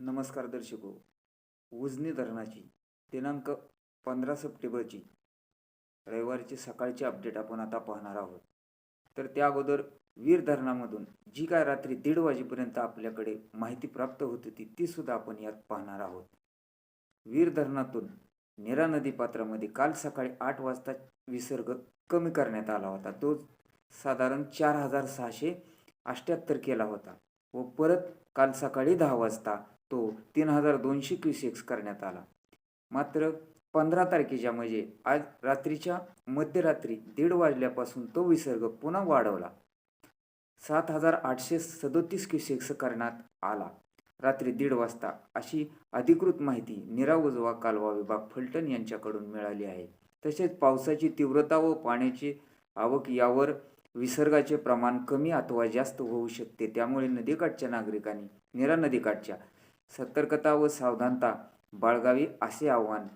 नमस्कार दर्शको उजनी धरणाची दिनांक पंधरा सप्टेंबरची रविवारची सकाळची अपडेट आपण आता पाहणार आहोत. तर त्या अगोदर वीर धरणामधून जी काय रात्री दीड वाजेपर्यंत आपल्याकडे माहिती प्राप्त होत होती ती सुद्धा आपण यात पाहणार आहोत. वीर धरणातून नीरा नदी पात्रामध्ये काल सकाळी आठ वाजता विसर्ग कमी करण्यात आला होता. तो साधारण चार हजार सहाशे अठ्ठ्याहत्तर केला होता व परत काल सकाळी दहा वाजता तो तीन हजार दोनशे क्युसेक्स करण्यात आला. मात्र पंधरा तारखेच्या म्हणजे आज रात्रीच्या मध्यरात्री दीड वाजल्यापासून तो विसर्ग पुन्हा वाढवला. सात हजार आठशे सदोतीस क्युसेक्स करण्यात आला. रात्री दीड वाजता अशी अधिकृत माहिती निरा उजवा कालवा विभाग फलटण यांच्याकडून मिळाली आहे. तसेच पावसाची तीव्रता व पाण्याची आवक यावर विसर्गाचे प्रमाण कमी अथवा जास्त होऊ शकते त्यामुळे नदीकाठच्या नागरिकांनी निरा नदीकाठच्या सतर्कता व सावधानता बाळगावी असे आव्हान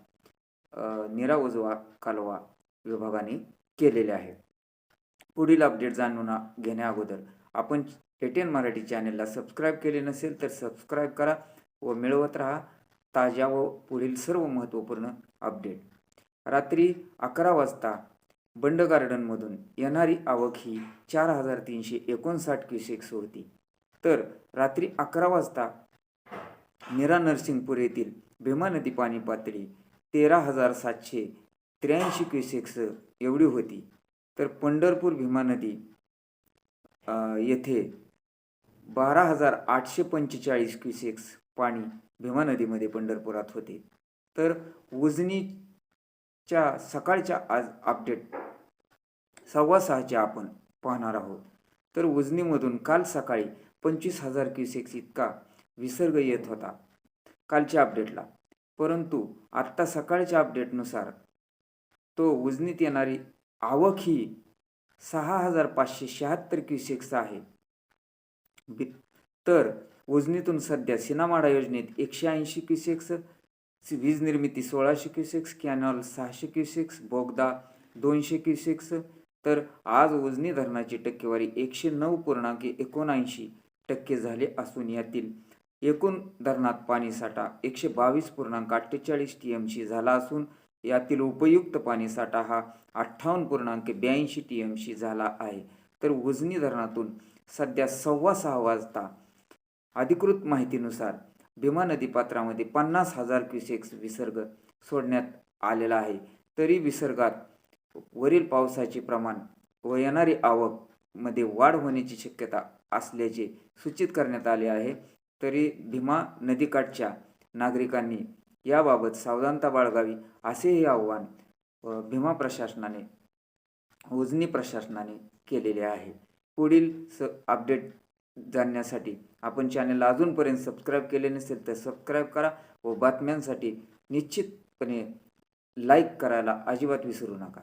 निरा उजवा कालवा विभागाने केलेले आहे. पुढील अपडेट जाणून घेण्याअगोदर आपण एटीएन मराठी चॅनलला सबस्क्राईब केले नसेल तर सबस्क्राईब करा व मिळवत राहा ताज्या व पुढील सर्व महत्त्वपूर्ण अपडेट रात्री अकरा वाजता बंड गार्डनमधून येणारी आवक ही चार हजार तीनशे एकोणसाठ क्युसेक्स होती. तर रात्री अकरा वाजता निरा नरसिंगपूर येथील भीमा नदी पाणी पातळी तेरा हजार सातशे त्र्याऐंशी क्युसेक्स एवढी होती. तर पंढरपूर भीमा नदी येथे बारा हजार आठशे पंचेचाळीस क्युसेक्स पाणी भीमा नदीमध्ये पंढरपुरात होते. तर उजनीच्या सकाळच्या आज अपडेट सव्वा सहाच्या आपण पाहणार आहोत. तर उजनीमधून काल सकाळी पंचवीस हजार क्युसेक्स इतका विसर्ग येत होता. कालच्या अपडेटला परंतु आत्ता सकाळच्या अपडेटनुसार तो उजनीत येणारी आवक ही सहा हजार पाचशे शहात्तर क्युसेक्स आहे. बि- तर उजनीतून सध्या सिनामाडा योजनेत एकशे ऐंशी क्युसेक्स वीज निर्मिती सोळाशे क्युसेक्स कॅनॉल सहाशे क्युसेक्स बोगदा दोनशे क्युसेक्स तर आज उजनी धरणाची टक्केवारी एकशे नऊ पूर्णांक एकोणऐंशी टक्के झाले असून यातील एकूण धरणात पाणीसाठा एकशे बावीस पूर्णांक अठ्ठेचाळीस टी एमशी झाला असून यातील उपयुक्त पाणीसाठा हा अठ्ठावन्न पूर्णांक ब्याऐंशी टी एमशी झाला आहे. तर उजनी धरणातून सध्या सव्वा सहा वाजता अधिकृत माहितीनुसार भीमा नदी पात्रामध्ये पन्नास हजार क्युसेक्स विसर्ग सोडण्यात आलेला आहे. तरी विसर्गात वरील पावसाचे प्रमाण व येणारी आवकमध्ये वाढ होण्याची शक्यता असल्याचे सूचित करण्यात आले आहे. तरी भीमा नदीकाठच्या नागरिकांनी याबाबत सावधानता बाळगावी असेही आव्हान भीमा प्रशासनाने उजनी प्रशासनाने केलेले आहे. पुढील स अपडेट जाणण्यासाठी आपण चॅनलला अजूनपर्यंत सबस्क्राईब केले नसेल तर सबस्क्राईब करा व बातम्यांसाठी निश्चितपणे लाईक करायला अजिबात विसरू नका.